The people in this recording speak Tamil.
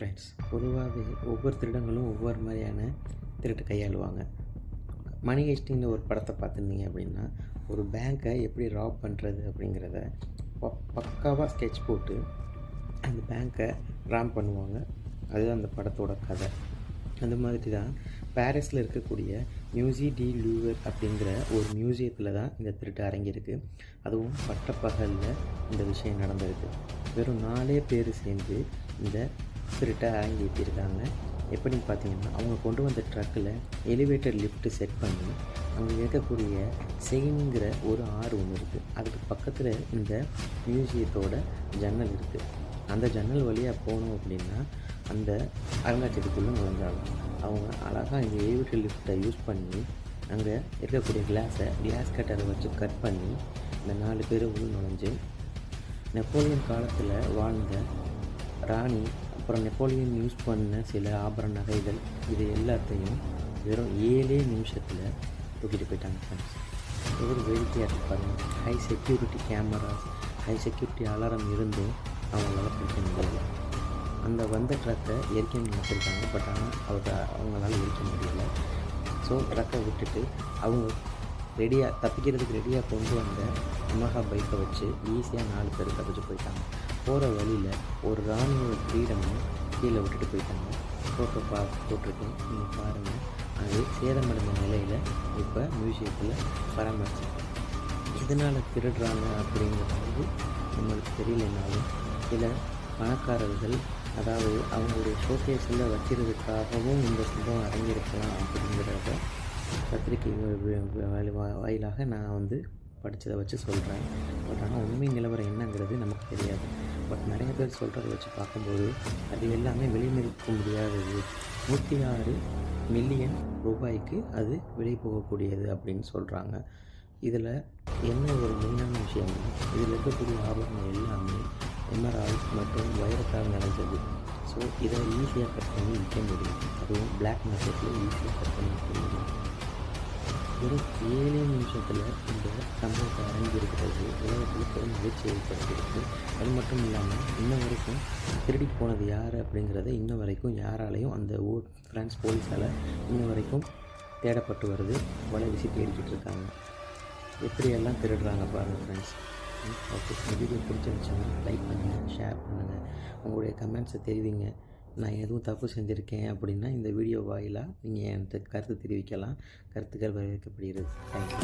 ஃப்ரெண்ட்ஸ் பொதுவாகவே ஒவ்வொரு திருடங்களும் ஒவ்வொரு மாதிரியான திருட்டு கையாளுவாங்க. மணி ஹெஸ்டின்னு ஒரு படத்தை பார்த்துருந்தீங்க அப்படின்னா ஒரு பேங்க்கை எப்படி ராப் பண்ணுறது அப்படிங்கிறத பக்காவாக ஸ்கெட்ச் போட்டு அந்த பேங்க்கை ராம் பண்ணுவாங்க. அது அந்த படத்தோட கதை. அந்த மாதிரி தான் பாரிஸில் இருக்கக்கூடிய மியூசி டி லூவர் அப்படிங்கிற ஒரு மியூசியத்தில் தான் இந்த திருட்டு அரங்கியிருக்கு. அதுவும் பட்டப்பகலில் இந்த விஷயம் நடந்திருக்கு. வெறும் நாலே பேர் சேர்ந்து இந்த திருட்டை அரங்கேற்றிருக்காங்க எப்படின்னு பார்த்தீங்கன்னா அவங்க கொண்டு வந்த ட்ரக்கில் எலிவேட்டர் லிஃப்ட்டு செட் பண்ணி அங்கே இருக்கக்கூடிய செயின்ங்கிற ஒரு ஆறு ஒன்று இருக்குது அதுக்கு பக்கத்தில் இந்த மியூசியத்தோட ஜன்னல் இருக்குது அந்த ஜன்னல் வழியாக போனோம் அப்படின்னா அந்த அருங்காட்சியகத்துக்குள்ளே நுழைஞ்சாலும் அவங்க அழகாக இந்த எலிவேட்டர் லிஃப்ட்டை யூஸ் பண்ணி அங்கே இருக்கக்கூடிய கிளாஸை கிளாஸ் கட்டரை வச்சு கட் பண்ணி இந்த நாலு பேர் உள்ள நுழைஞ்சு நெப்போலியன் காலத்தில் வாழ்ந்த ராணி அப்புறம் நெப்போலியன் யூஸ் பண்ண சில ஆபரண நகைகள் இது எல்லாத்தையும் வெறும் ஏழே நிமிஷத்தில் தூக்கிட்டு போயிட்டாங்க ஃப்ரெண்ட்ஸ் எவ்வளோ வேடிக்கையாக இருக்கு high security cameras high security alarm இருந்தும் அவங்களால பிடிக்க முடியல. அந்த வந்த ட்ரக்கை எரிக்க நினச்சிருக்காங்க பட் ஆனால் அவங்க அவங்களால எரிக்க முடியல. ஸோ ட்ரக்கை விட்டுட்டு அவங்க ரெடியாக தப்பிக்கிறதுக்கு ரெடியாக கொண்டு வந்த அமஹா பைக்கை வச்சு ஈஸியாக நாலு பேர் தப்பிச்சு போயிட்டாங்க. போகிற வழியில் ஒரு ராணுவ கிரீடமும் கீழே விட்டுட்டு போயிட்டாங்க. ஃபோட்டோ பா போட்டிருக்கேன். நீங்கள் பாருங்கள் அது சேதமடைந்த நிலையில் இப்போ மியூசியத்தில் பராமரிச்சு இதனால் திருடுறாங்க அப்படிங்கிறது நம்மளுக்கு தெரியலனாலும் சில பணக்காரர்கள் அதாவது அவங்களுடைய ஷோகேஸில் வைக்கிறதுக்காகவும் இந்த சம்பவம் அடங்கியிருக்கலாம் அப்படிங்கிறத பத்திரிகை வாயிலாக நான் வந்து படித்ததை வச்சு சொல்கிறேன் பட் ஆனால் உண்மை நிலவரம் என்னங்கிறது நமக்கு தெரியாது. பட் நிறைய பேர் சொல்கிறத வச்சு பார்க்கும்போது அது எல்லாமே வெளிமதிக்க முடியாதது. நூற்றி ஆறு மில்லியன் ரூபாய்க்கு அது விலை போகக்கூடியது அப்படின்னு சொல்கிறாங்க இதில் என்ன ஒரு மெயினான விஷயம்னா இதில் இருக்கக்கூடிய ஆபரணம் எல்லாமே எமரால்ட் மற்றும் வைரத்தால் நிறைஞ்சது ஸோ இதை ஈஸியாக கட் பண்ணி விற்க முடியும். அதுவும் பிளாக் மார்க்கெட்டில் ஈஸியாக கட் பண்ணி விற்க முடியும். வெறும் ஏழே நிமிஷத்தில் இந்த சம்பவத்தை அரங்கியிருக்கிறது உலகத்தில் பெரும் மகிழ்ச்சி ஏற்படுத்தியிருக்கு. அது மட்டும் இல்லாமல் இன்ன வரைக்கும் திருடி போனது யார் அப்படிங்கிறத இன்ன வரைக்கும் யாராலையும் அந்த ஊர் ஃப்ரான்ஸ் போலீஸால் இன்ன வரைக்கும் தேடப்பட்டு வருது. வலை வீசி தேடிக்கிட்டு இருக்காங்க. எப்படியெல்லாம் திருடுறாங்க பாருங்கள் ஃப்ரெண்ட்ஸ் ஓகே இந்த வீடியோ பிடிச்சிருந்துச்சுன்னா லைக் பண்ணுங்கள் ஷேர் பண்ணுங்கள் உங்களுடைய கமெண்ட்ஸை தெரிவிங்க. நான் எதுவும் தப்பு செஞ்சுருக்கேன் அப்படின்னா இந்த வீடியோ வாயிலாக நீங்கள் என் கருத்து தெரிவிக்கலாம். கருத்துக்கள் வரவேற்கப்படுகிறது. தேங்க்யூ